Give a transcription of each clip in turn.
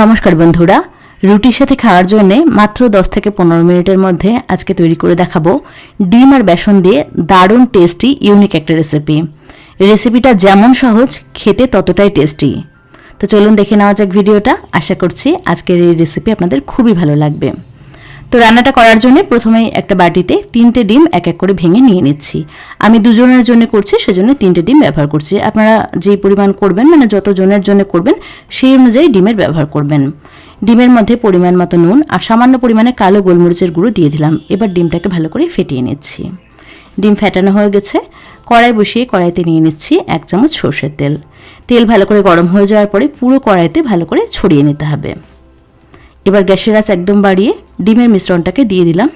নমস্কার বন্ধুরা। রুটির সাথে খাওয়ার জন্যে মাত্র দশ থেকে পনেরো মিনিটের মধ্যে আজকে তৈরি করে দেখাবো ডিম আর বেসন দিয়ে দারুণ টেস্টি ইউনিক একটা রেসিপি রেসিপিটা যেমন সহজ, খেতে ততটাই টেস্টি তো চলুন দেখে নেওয়া যাক ভিডিওটা। আশা করছি আজকের এই রেসিপি আপনাদের খুবই ভালো লাগবে। তো রান্নাটা করার জন্য প্রথমেই একটা বাটিতে তিনটে ডিম এক এক করে ভেঙে নিয়ে নিচ্ছি। আমি দুজনের জন্য করছি, সেজন্য তিনটে ডিম ব্যবহার করছি। আপনারা যে পরিমাণ করবেন মানে যত জনের জন্য করবেন, সেই অনুযায়ী ডিমের ব্যবহার করবেন। ডিমের মধ্যে পরিমাণ মতো নুন আর সামান্য পরিমাণে কালো গোলমরিচের গুঁড়ো দিয়ে দিলাম। এবার ডিমটাকে ভালো করে ফেটিয়ে নিচ্ছি। ডিম ফেটানো হয়ে গেছে। কড়াই বসিয়ে কড়াইতে নিয়ে নিচ্ছি এক চামচ সর্ষের তেল। তেল ভালো করে গরম হয়ে যাওয়ার পরে পুরো কড়াইতে ভালো করে ছড়িয়ে নিতে হবে। এবার গ্যাসের আঁচ একদম বাড়িয়ে ডিমের মিশ্রণটাকে দিয়ে দিলাম।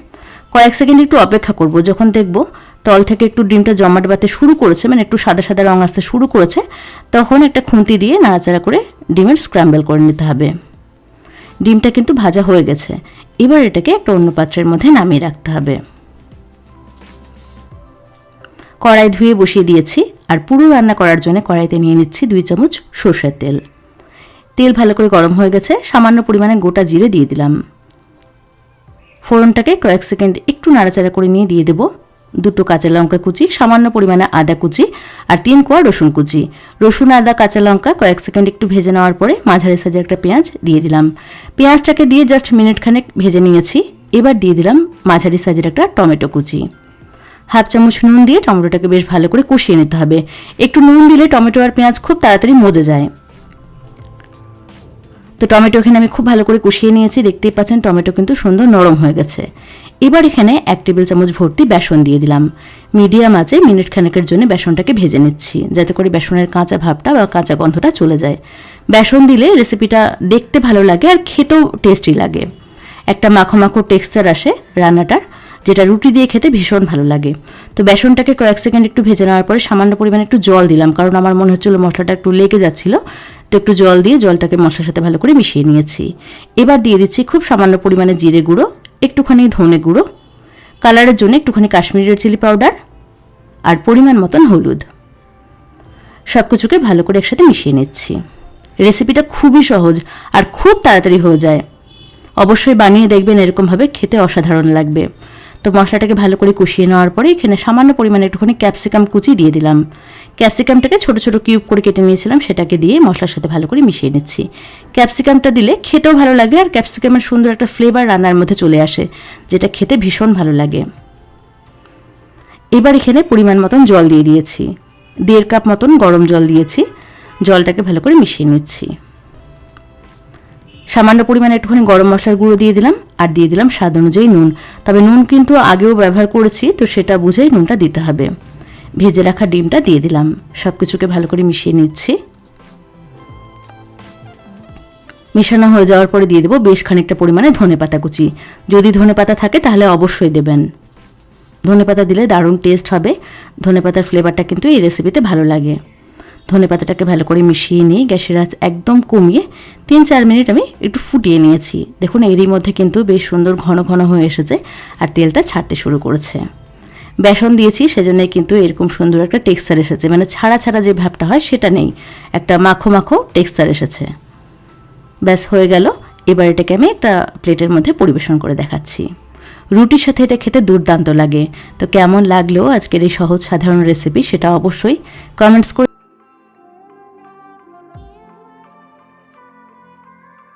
কয়েক সেকেন্ড একটু অপেক্ষা করব, যখন দেখব তল থেকে একটু ডিমটা জমাট বাতে শুরু করেছে মানে একটু সাদা সাদা রং আসতে শুরু করেছে, তখন একটা খুন্তি দিয়ে নাড়াচাড়া করে ডিমের স্ক্র্যাম্বল করে নিতে হবে। ডিমটা কিন্তু ভাজা হয়ে গেছে। এবার এটাকে একটা অন্য পাত্রের মধ্যে নামিয়ে রাখতে হবে। কড়াই ধুয়ে বসিয়ে দিয়েছি, আর পুরো রান্না করার জন্য কড়াইতে নিয়ে নিচ্ছি দুই চামচ সর্ষের তেল। তেল ভালো করে গরম হয়ে গেছে, সামান্য পরিমাণে গোটা জিরে দিয়ে দিলাম। ফোড়নটাকে কয়েক সেকেন্ড একটু নাড়াচাড়া করে নিয়ে দিয়ে দেবো। দুটো কাঁচা লঙ্কা কুচি, সামান্য পরিমাণে আদা কুচি আর তিন কোয়া রসুন কুচি। রসুন, আদা, কাঁচা লঙ্কা কয়েক সেকেন্ড একটু ভেজে নেওয়ার পরে মাঝারি সাইজের একটা পেঁয়াজ দিয়ে দিলাম। পেঁয়াজটাকে দিয়ে জাস্ট মিনিট খানেক ভেজে নিয়েছি। এবার দিয়ে দিলাম মাঝারি সাইজের একটা টমেটো কুচি। হাফ চামচ নুন দিয়ে টমেটোটাকে বেশ ভালো করে কষিয়ে নিতে হবে। একটু নুন দিলে টমেটো আর পেঁয়াজ খুব তাড়াতাড়ি মজে যায়। তো টমেটো এখানে আমি খুব ভালো করে কষিয়ে নিয়েছি, দেখতেই পাচ্ছেন টমেটো কিন্তু সুন্দর নরম হয়ে গেছে। এবার এখানে এক টেবিল চামচ ভর্তি বেসন দিয়ে দিলাম। মিডিয়াম আছে, মিনিট খানেকের জন্য বেসনটাকে ভেজে নিচ্ছি, যাতে করে বেসনের কাঁচা ভাবটা বা কাঁচা গন্ধটা চলে যায়। বেসন দিলে রেসিপিটা দেখতে ভালো লাগে আর খেতেও টেস্টি লাগে। একটা মাখো মাখো টেক্সচার আসে রান্নাটার, যেটা রুটি দিয়ে খেতে ভীষণ ভালো লাগে। তো বেসনটাকে কয়েক সেকেন্ড একটু ভেজে নেওয়ার পরে সামান্য পরিমাণে একটু জল দিলাম, কারণ আমার মনে হচ্ছিল মশলাটা একটু লেগে যাচ্ছিল। তো একটু জল দিয়ে জলটাকে মশলার সাথে ভালো করে মিশিয়ে নিয়েছি। এবার দিয়ে দিচ্ছি খুব সামান্য পরিমাণে জিরে গুঁড়ো, একটুখানি ধনে গুঁড়ো, কালারের জন্য একটুখানি কাশ্মীরি রেড চিলি পাউডার আর পরিমাণ মতন হলুদ। সব কিছুকে ভালো করে একসাথে মিশিয়ে নিচ্ছি। রেসিপিটা খুবই সহজ আর খুব তাড়াতাড়ি হয়ে যায়। অবশ্যই বানিয়ে দেখবেন এরকমভাবে খেতে অসাধারণ লাগবে। তো মশলাটাকে ভালো করে কষিয়ে নেওয়ার পরে এখানে সামান্য পরিমাণে একটুখানি ক্যাপসিকাম কুচি দিয়ে দিলাম। ক্যাপসিকামটাকে ছোট ছোট কিউব করে কেটে নিয়েছিলাম, সেটাকে দিয়ে মশলার সাথে ভালো করে মিশিয়ে নিচ্ছি। ক্যাপসিকামটা দিলে খেতেও ভালো লাগে আর ক্যাপসিকামের সুন্দর একটা ফ্লেভার রান্নার মধ্যে চলে আসে, যেটা খেতে ভীষণ ভালো লাগে। এবার এখানে পরিমাণ মতন জল দিয়ে দিয়েছি। দেড় কাপ মতন গরম জল দিয়েছি। জলটাকে ভালো করে মিশিয়ে নিচ্ছি। সামান্য পরিমাণে একটুখানি গরম মশলার গুঁড়ো দিয়ে দিলাম, আর দিয়ে দিলাম স্বাদ অনুযায়ী নুন। তবে নুন কিন্তু আগেও ব্যবহার করেছি, তো সেটা বুঝেই নুনটা দিতে হবে। ভেজে রাখা ডিমটা দিয়ে দিলাম। সব কিছুকে ভালো করে মিশিয়ে নিচ্ছি। মেশানো হয়ে যাওয়ার পরে দিয়ে দেবো বেশ খানিকটা পরিমাণে ধনে পাতা কুচি। যদি ধনে পাতা থাকে তাহলে অবশ্যই দেবেন। ধনে পাতা দিলে দারুণ টেস্ট হবে। ধনে পাতার ফ্লেভারটা কিন্তু এই রেসিপিতে ভালো লাগে। ধনে পাতাটাকে ভালো করে মিশিয়ে নিয়ে গ্যাসের আঁচ একদম কমিয়ে তিন চার মিনিট আমি একটু ফুটিয়ে নিয়েছি। দেখুন, এরই মধ্যে কিন্তু বেশ সুন্দর ঘন ঘন হয়ে এসেছে আর তেলটা ছাড়তে শুরু করেছে। বেসন দিয়েছি, সেজন্য কিন্তু এরকম সুন্দর একটা টেক্সচার এসেছে। মানে ছাড়া ছাড়া যে ভাবটা হয়, সেটা নেই। একটা মাখো মাখো টেক্সচার এসেছে। ব্যাস, হয়ে গেল। এবার এটাকে আমি একটা প্লেটের মধ্যে পরিবেশন করে দেখাচ্ছি। রুটির সাথে এটা খেতে দুর্দান্ত লাগে। তো কেমন লাগল আজকের এই সহজ সাধারণ রেসিপি সেটা অবশ্যই কমেন্টস করে